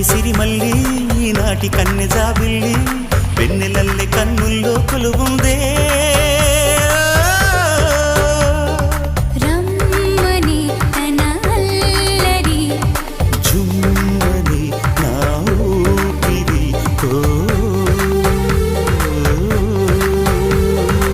నాటి సిరిమల్లి ఈనాటి కన్నెజాబిల్లి పెన్నెలల్లె కన్ను